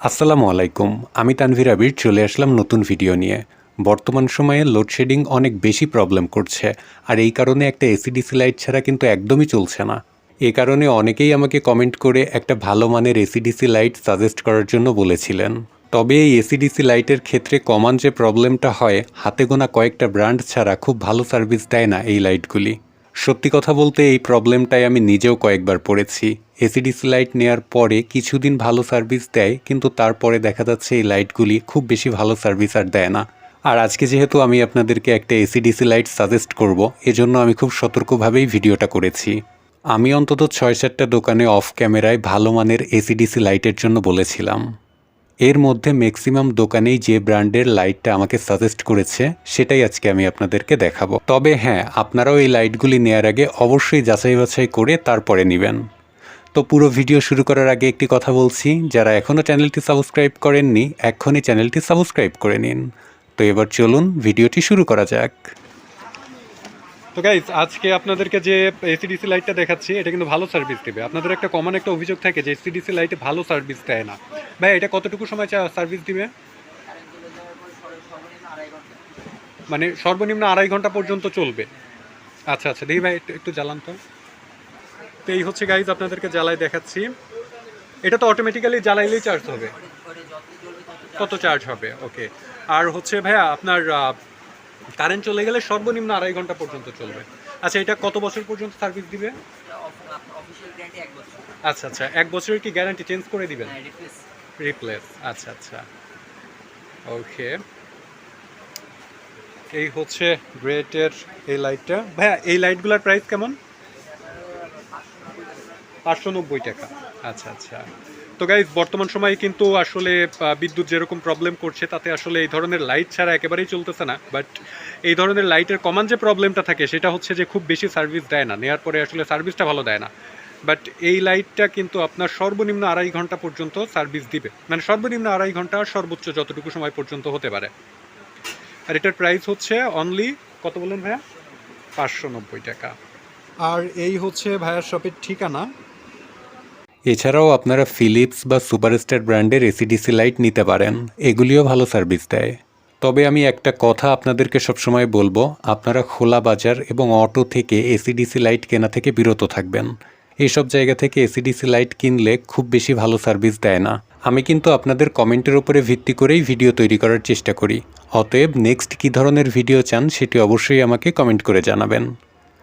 আসসালামু আলাইকুম, আমি তানভীর আবির, চলে আসলাম নতুন ভিডিও নিয়ে। বর্তমান সময়ে লোডশেডিং অনেক বেশি প্রবলেম করছে, আর এই কারণে একটা এসিডিসি লাইট ছাড়া কিন্তু একদমই চলছে না। এ কারণে অনেকেই আমাকে কমেন্ট করে একটা ভালো মানের এসিডিসি লাইট সাজেস্ট করার জন্য বলেছিলেন। তবে এই এসিডিসি লাইটের ক্ষেত্রে কমান যে প্রবলেমটা হয়, হাতে গোনা কয়েকটা ব্র্যান্ড ছাড়া খুব ভালো সার্ভিস দেয় না এই লাইটগুলি। সত্যি কথা বলতে এই প্রবলেমটাই আমি নিজেও কয়েকবার পড়েছি। এসিডিসি লাইট নেওয়ার পরে কিছুদিন ভালো সার্ভিস দেয়, কিন্তু তারপরে দেখা যাচ্ছে এই লাইটগুলি খুব বেশি ভালো সার্ভিস আর দেয় না। আর আজকে যেহেতু আমি আপনাদেরকে একটা এসিডিসি লাইট সাজেস্ট করব, এজন্য আমি খুব সতর্কভাবেই ভিডিওটা করেছি। আমি অন্তত ছয় সাতটা দোকানে অফ ক্যামেরায় ভালো মানের এসিডিসি লাইটের জন্য বলেছিলাম। এর মধ্যে ম্যাক্সিমাম দোকানেই যে ব্র্যান্ডের লাইটটা আমাকে সাজেস্ট করেছে, সেটাই আজকে আমি আপনাদেরকে দেখাবো। তবে হ্যাঁ আপনারাও এই লাইটগুলি নেওয়ার আগে অবশ্যই যাচাই বাছাই করে তারপরে নেবেন। তো পুরো ভিডিও শুরু করার আগে একটি কথা বলছি, যারা এখনও চ্যানেলটি সাবস্ক্রাইব করেননি, এক্ষুনি চ্যানেলটি সাবস্ক্রাইব করে নিন। তো এবার চলুন ভিডিওটি শুরু করা যাক। তো গাইজ আজকে আপনাদেরকে যে এসিডিসি লাইটটা দেখাচ্ছি, এটা কিন্তু ভালো সার্ভিস দেবে। আপনাদের একটা কমন একটা অভিযোগ থাকে যে এসিডিসি লাইটে ভালো সার্ভিস দেয় না। ভাই, এটা কতটুকু সময় সার্ভিস দিবে? মানে সর্বনিম্ন আড়াই ঘণ্টা পর্যন্ত চলবে। আচ্ছা আচ্ছা দেখি ভাই, একটু জ্বালান তো। তো এই হচ্ছে গাইজ আপনাদেরকে জ্বালাই দেখাচ্ছি। এটা তো অটোমেটিক্যালি জ্বালাইলেই চার্জ হবে। কত চার্জ হবে? ওকে আর হচ্ছে ভাইয়া, আপনার কারেন্ট চলে গেলে সর্বনিম্ন আড়াই ঘণ্টা পর্যন্ত চলবে। আচ্ছা এটা কত বছর পর্যন্ত সার্ভিস দিবে? আচ্ছা আচ্ছা এক বছরের কি গ্যারান্টি চেঞ্জ করে দিবেন? হ্যাঁ রিপ্লেস রিপ্লেস আচ্ছা আচ্ছা। ওকে এই হচ্ছে গ্রেটের এই লাইটটা ভাইয়া এই লাইটগুলোর প্রাইস কেমন? পাঁচশো নব্বই টাকা। আচ্ছা আচ্ছা। তো গাইজ বর্তমান সময়ে কিন্তু আসলে বিদ্যুৎ যেরকম প্রবলেম করছে, তাতে আসলে এই ধরনের লাইট ছাড়া একেবারেই চলতেছে না। বাট এই ধরনের লাইটের কমান যে প্রবলেমটা থাকে, সেটা হচ্ছে যে খুব বেশি সার্ভিস দেয় না। নেওয়ার পরে আসলে সার্ভিসটা ভালো দেয় না। বাট এই লাইটটা কিন্তু আপনার সর্বনিম্ন আড়াই ঘণ্টা পর্যন্ত সার্ভিস দিবে। মানে সর্বনিম্ন আড়াই ঘণ্টা সর্বোচ্চ যতটুকু সময় পর্যন্ত হতে পারে। আর এটার প্রাইস হচ্ছে অনলি কত বললেন ভাইয়া? পাঁচশো নব্বই টাকা। আর এই হচ্ছে ভাইয়ার শপের ঠিকানা। এছাড়াও আপনারা ফিলিপস বা সুপারস্টার ব্র্যান্ডের এসিডিসি লাইট নিতে পারেন। এগুলিও ভালো সার্ভিস দেয়। তবে আমি একটা কথা আপনাদেরকে সবসময় বলব, আপনারা খোলা বাজার এবং অটো থেকে এসিডিসি লাইট কেনা থেকে বিরত থাকবেন। এইসব জায়গা থেকে এসিডিসি লাইট কিনলে খুব বেশি ভালো সার্ভিস দেয় না। আমি কিন্তু আপনাদের কমেন্টের উপরে ভিত্তি করেই ভিডিও তৈরি করার চেষ্টা করি। অতএব নেক্সট কী ধরনের ভিডিও চান সেটি অবশ্যই আমাকে কমেন্ট করে জানাবেন।